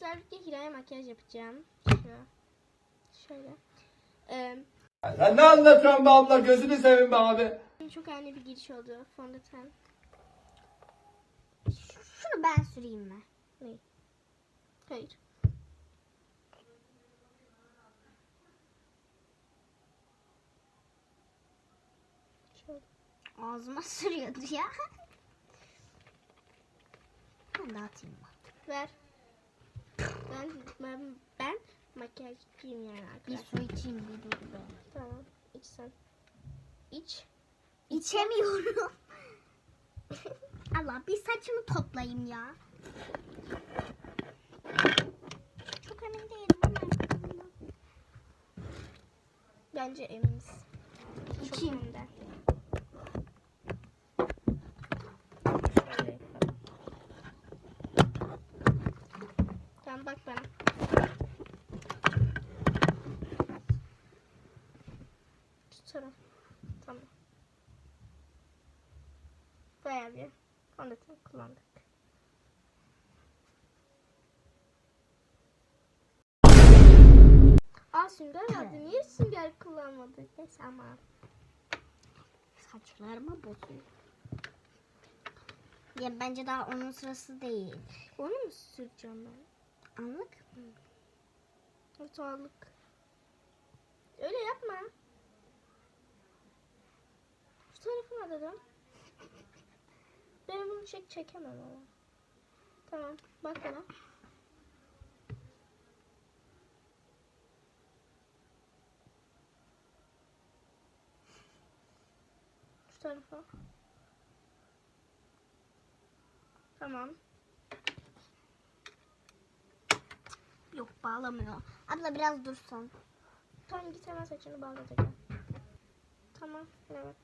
sizlerle birlikte Hira'ya makyaj yapacağım. Şöyle. Şöyle. Ee, Sen ne anlatıyorsun be abla gözünü seveyim be abi. çok ani bir giriş oldu. Fondöten. Şunu ben süreyim mi? Hayır. Şöyle. Ağzıma sürüyordu ya. Ben dağıtayım mı? Ver. Ben, ben, ben makyajcıyım yani Bir arkadaşlar. su içeyim bir dur be. Tamam. İç sen. İç. İçemiyorum. Allah bir saçımı toplayayım ya. Çok emin değilim ama. Bence eminiz. Çok İçeyim. Şöyle Tamam bak bana. Şu taraf. Tamam. Bayağı bir fondöten kullandık. Aa sünger vardı. Niye sünger kullanmadık? Neyse ama. Saçlarımı bozuyor. Ya bence daha onun sırası değil. Onu mu süreceğim ben? Anlık. Ortalık. Öyle yapma. Şu tarafına dedim. Ben bunu çek çekemem ama. Tamam. Bak bana. Şu tarafa. Tamam. Bağlamıyor. Abla biraz dursun. Tamam git hemen saçını bağla. Tamam. Ne bak.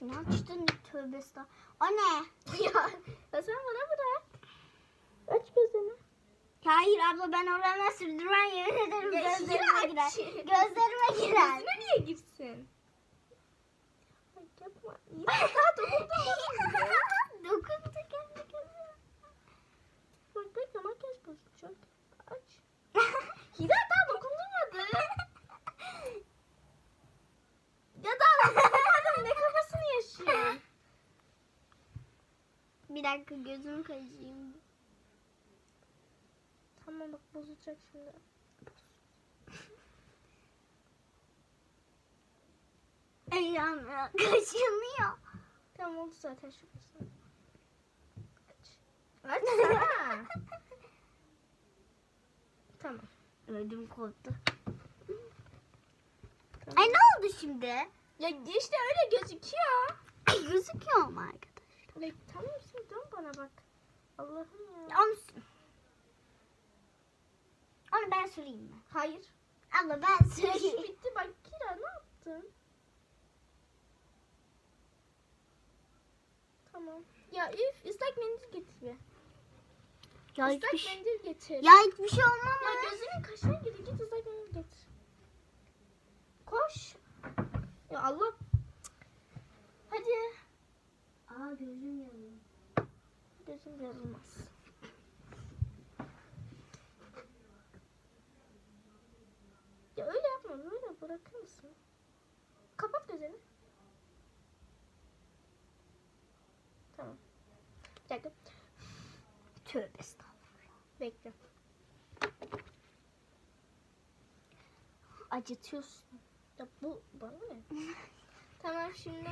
Ne açtın tövbe estağfurullah. O ne? ya, ya sen bana bırak. Aç gözünü. Hayır abla ben orana sürdürmem yemin ederim Ya, gözlerime girer. Gözlerime girer. Gözüne niye girsin? Ay yapma. Ya daha dokundum. Dokundu kendi gözüme. Bak bekle makyaj bozacak. Aç. Hira daha dokundurmadı. ya daha dokundurmadım. Ne kafasını yaşıyor. Bir dakika gözüm kaşıyım. Tamam bak bozacak şimdi. Ayağım kaşınıyor. Tamam oldu zaten şurası. Aç. Açsana. tamam. Ödüm koptu. tamam. Ay ne oldu şimdi? Ya işte öyle gözüküyor. Ay gözüküyor mu arkadaş? Ay, tamam sen dön bana bak. Allah'ım ya. Onu, onu ben süreyim mi? Hayır. Abla ben süreyim. bitti bak Kira ne yaptın? Tamam. Ya üf ıslak mendil getir. Ya Islak hiçbir, şey- mendil getir. ya hiçbir şey olmaz. Ya gözünün kaşına gir git ıslak mendil getir. Koş. Ya Allah. Hadi. Aa gözüm yanıyor. Gözüm yazılmaz. Ya öyle yapma böyle bırakır mısın? Kapat gözünü. Tamam. Bir dakika. Tövbe estağfurullah. Bekle. Acıtıyorsun. Ya bu bana ne? tamam şimdi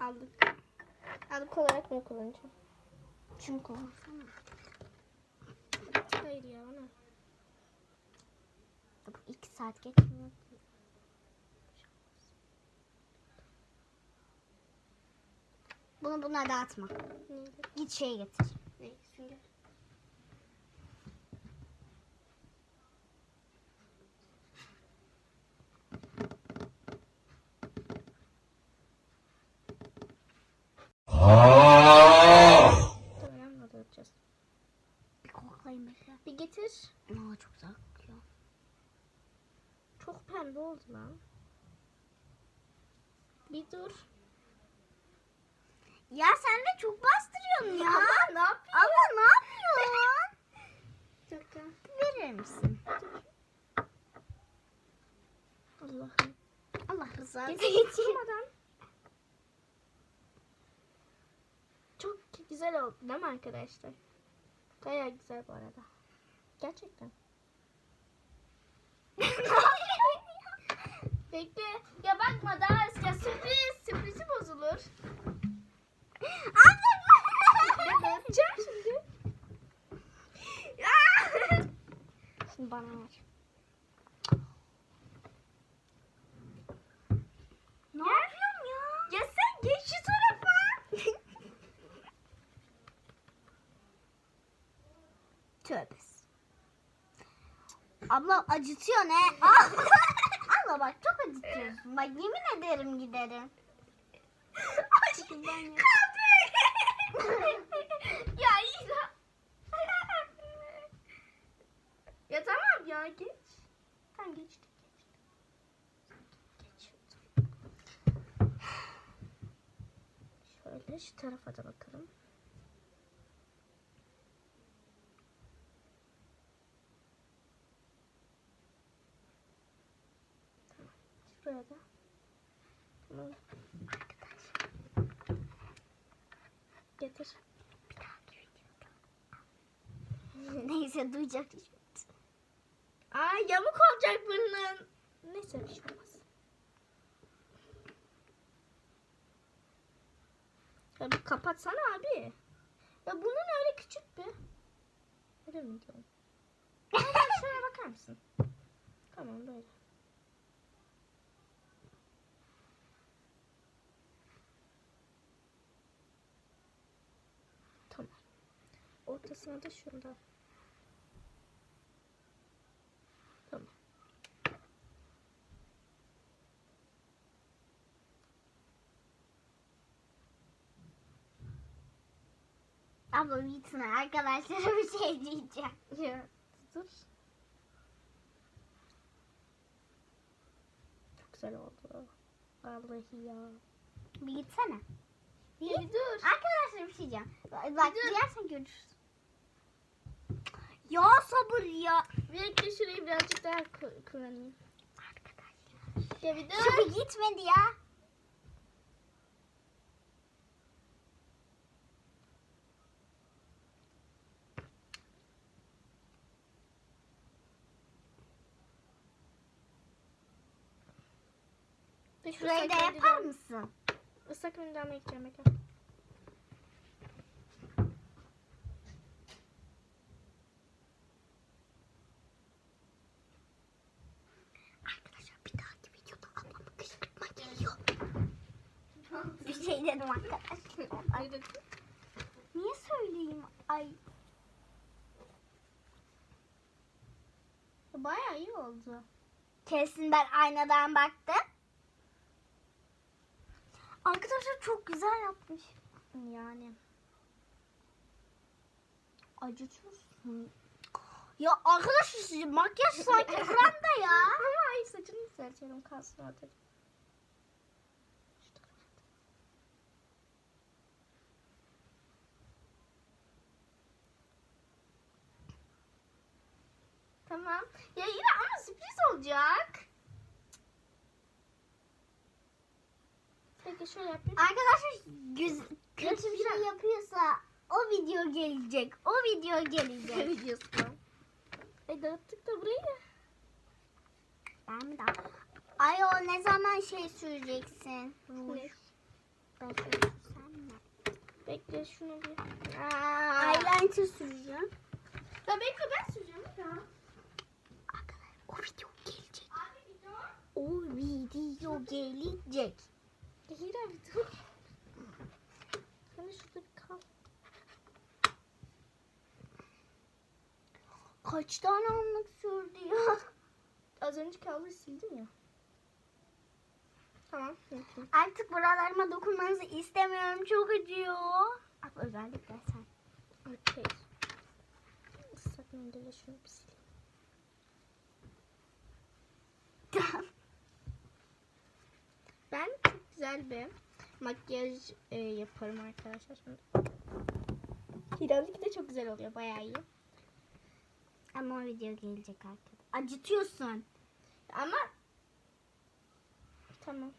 aldık. Aldık olarak ne kullanacağım? Koysana. Hayır ya ona. Bu iki saat geçmiyor. Bunu buna dağıtma. Neydi? Git şey getir. Ne? Sünger. Tamam yanına da yapacağız. Bir koklayayım bir Bir getir. Aa çok güzel kokuyor. Çok pembe oldu lan. Bir dur. Ya sen de çok bastırıyorsun ya. Ama ne yapayım? Ama ne yapıyorsun? misin? Allah'ım. İçin. geçirmeden. Çok güzel oldu değil mi arkadaşlar? Bayağı güzel bu arada. Gerçekten. Bekle. Ya bakma daha ya sürpriz. Sürprizi bozulur. Abla Yapacağım şimdi. Şimdi bana ver. Ne yapıyorsun ya? Ya sen geç şu tarafa. Tövbes. Abla acıtıyor ne? Abla, bak çok acıtıyorsun. Bak yemin ederim giderim. Çıkın ben ya. ya ya tamam ya geç. Tamam geçtik. Geç. Şöyle şu tarafa da bakalım. Tamam. Şuraya da. Tamam. Getir. Neyse duyacak hiç. Ay yamuk olacak burnun. Neyse bir şey olmaz. Ya bir kapatsana abi. Ya bunun öyle küçük bir. Öyle mi diyorum? Şuraya bakar mısın? Tamam böyle. Tamam. Ortasına da şundan. Tamam. Abla bitsin arkadaşlara bir şey diyeceğim. Dur. Çok güzel oldu. Vallahi ya. Bir gitsene. Bir dur. Arkadaşlar bir şey diyeceğim. Bak, bak Dur. duyarsan görürsün. Ya sabır ya. Bekle şurayı birazcık daha ku- kullanayım. Arkadaşlar. Bir gitmedi ya. Şurayı da yapar mısın? Islak mendil almaya gideceğim bir şey dedim arkadaşlar. Niye söyleyeyim? Ay Bayağı iyi oldu. kesin ben aynadan baktım. Arkadaşlar çok güzel yapmış. Yani. Acıtıyorsun. Ya arkadaşlar makyaj sanki Kur'an'da ya. Ama ay saçını düzeltelim kalsın. Tamam. Ya yine ama sürpriz olacak. Peki şöyle yapayım. Arkadaşlar güz kötü bir şey yapıyorsa o video gelecek. O video gelecek. Ne videosu? E dağıttık da burayı. ben mi daha? Ay o ne zaman şey süreceksin? Ruj. Ne? Ben sürsem? Bekle şunu bir. Eyeliner süreceğim. Ya bekle ben süreceğim ya. Video gelecek. O video gelecek. Ya Hira bir dur. De şurada bir kal. Kaç tane anlık sürdü ya? Az önce kabloyu sildim ya. Tamam. yapayım. Artık buralarıma dokunmanızı istemiyorum. Çok acıyor. Özellikle sen. Okey. Islak mendille şunu bir sileyim. Ben çok güzel bir makyaj e, yaparım arkadaşlar. Şimdi. Hira'nınki de çok güzel oluyor. Bayağı iyi. Ama o video gelecek arkadaşlar. Acıtıyorsun. Ama tamam.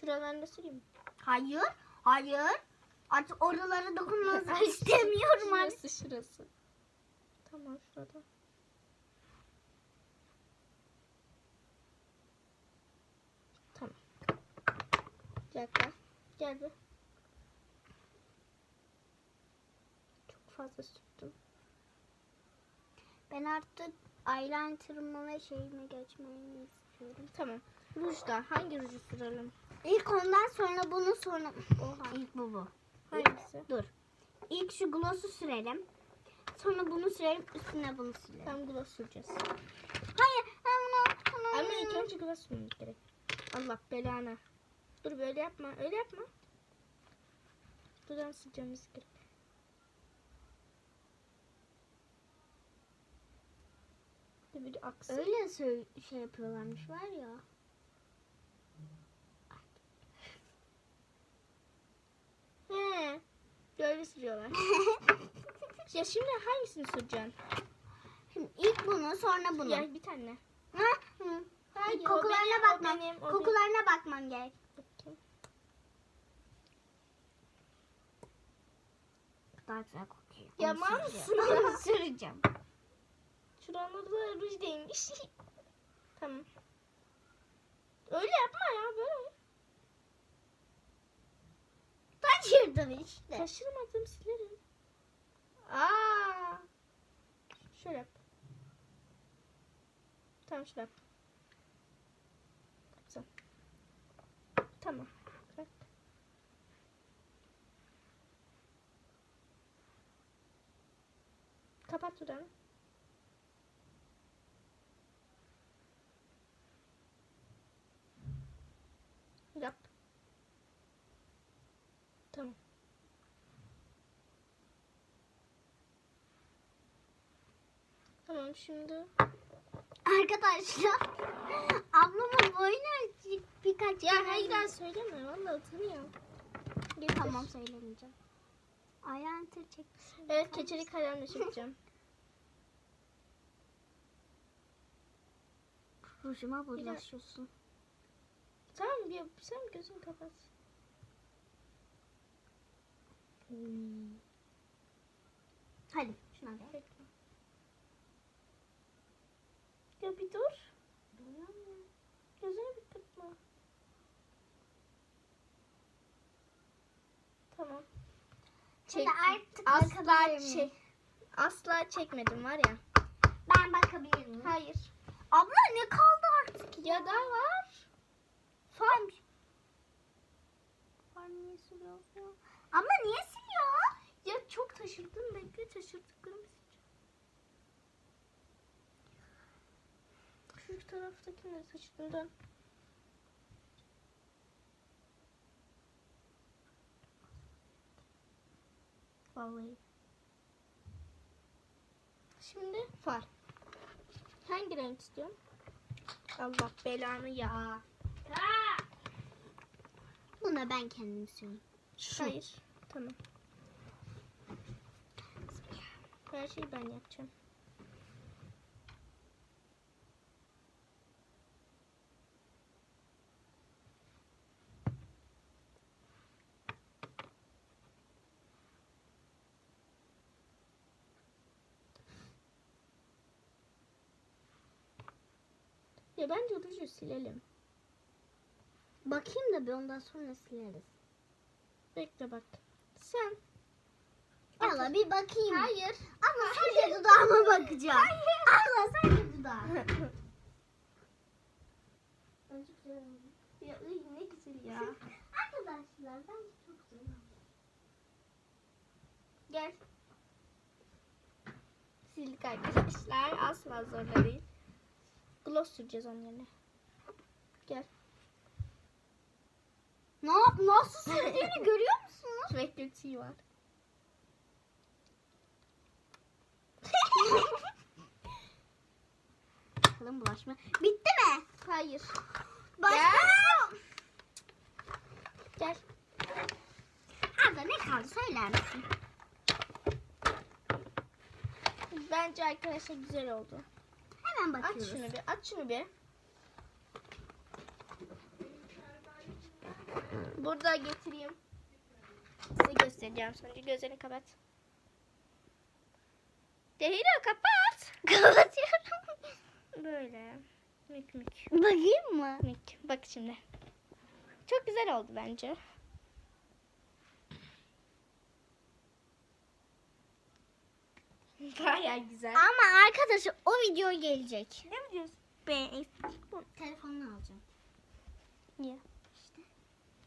Şuralarını süreyim. Hayır. Hayır. Artık oralara dokunmanızı istemiyorum abi. Şurası şurası. Tamam şurada. Bir dakika. Gel bir. Çok fazla sürdüm. Ben artık eyeliner'ıma ve şeyime geçmeyi istiyorum. Tamam. Rujda hangi ruju sürelim? İlk ondan sonra bunu sonra... Oha. İlk bu bu. Hangisi? Dur. İlk şu gloss'u sürelim. Sonra bunu sürelim. Üstüne bunu sürelim. Tam gloss süreceğiz. Hayır. Ben bunu... bunu- Ama ilk önce gloss sürmemiz gerek. Allah belanı. Dur böyle yapma. Öyle yapma. Buradan süreceğimiz gerek. Bir aksın. Öyle şey yapıyorlarmış var ya. He. Böyle sürüyorlar. ya şimdi hangisini süreceksin? Şimdi ilk bunu sonra bunu. Ya bir tane. Ha? Hı. Hayır, o kokularına benim, o bakmam. benim, o Kokularına bakmam gerek. Bakayım. Daha güzel kokuyor. Ya Onu mal süreceğim. mısın? Onu süreceğim. Şuranın da ruj değmiş. tamam. Öyle yapma ya böyle. Kaçırdın işte. Taşırmadım silerim. Aa. Şöyle yap. Tamam şöyle yap. Tamam. Bırak. Kapat dudağını. Yap. Tamam. Tamam şimdi. Arkadaşlar ablamın boynu birkaç Ya hayır daha söyleme. Vallahi utanıyorum. Getir. Tamam söylemeyeceğim. Ayağın tır çekmişsin. Evet keçeli kalemle çekeceğim. Rujuma bulaşıyorsun. tamam bir sen gözünü kapat. Hadi şuna gel. Ya bir dur. Gözünü bir kırpma. Tamam. Çek. Artık Asla çek. Asla çekmedim var ya. Ben bakabilir miyim? Hayır. Abla ne kaldı artık? Ya da var. Far. Far niye siliyorsun? Abla niye siliyor? Ya çok taşırdın bekle taşırdıklarımı sileceğim. Şu taraftakini de taşıdım dön. Vallahi. Şimdi far. Hangi renk istiyorsun? Allah belanı ya. Buna ben kendim siliyorum. Hayır. Tamam. Her şeyi ben yapacağım. Ya bence ruju silelim. Bakayım da bir ondan sonra sileriz. Bekle bak. Sen. Valla bir bakayım. Hayır. Ama sadece dudağıma bakacağım. Abla sadece dudağıma. ya ne güzel ya. Arkadaşlar bence çok güzel. Gel. Sildik arkadaşlar. Asla zorla değil. Gloss süreceğiz onun yerine. Gel. Ne, nasıl sürdüğünü görüyor musunuz? Bekletiği var. Bakalım bulaşma. Bitti mi? Hayır. Başka? Gel. Abla ne kaldı söyler misin? Bence arkadaşlar güzel oldu. Hemen Aç bakıyoruz. şunu bir, aç şunu bir. Burada getireyim. Size göstereceğim sonra. Gözlerini kapat. Dehira kapat. Kapatıyorum. Böyle. Mük mük. Bakayım mı? Mük. Bak şimdi. Çok güzel oldu bence. Baya güzel. Ama arkadaşlar o video gelecek. Ne biliyorsun? Ben telefonunu alacağım. Niye?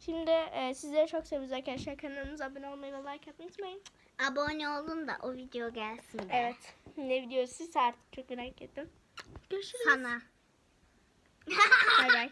Şimdi e, sizleri çok seviyoruz arkadaşlar. Kanalımıza abone olmayı ve like atmayı unutmayın. Abone olun da o video gelsin de. Evet. Ne videosu artık çok merak ettim. Görüşürüz. Sana. Bay bay.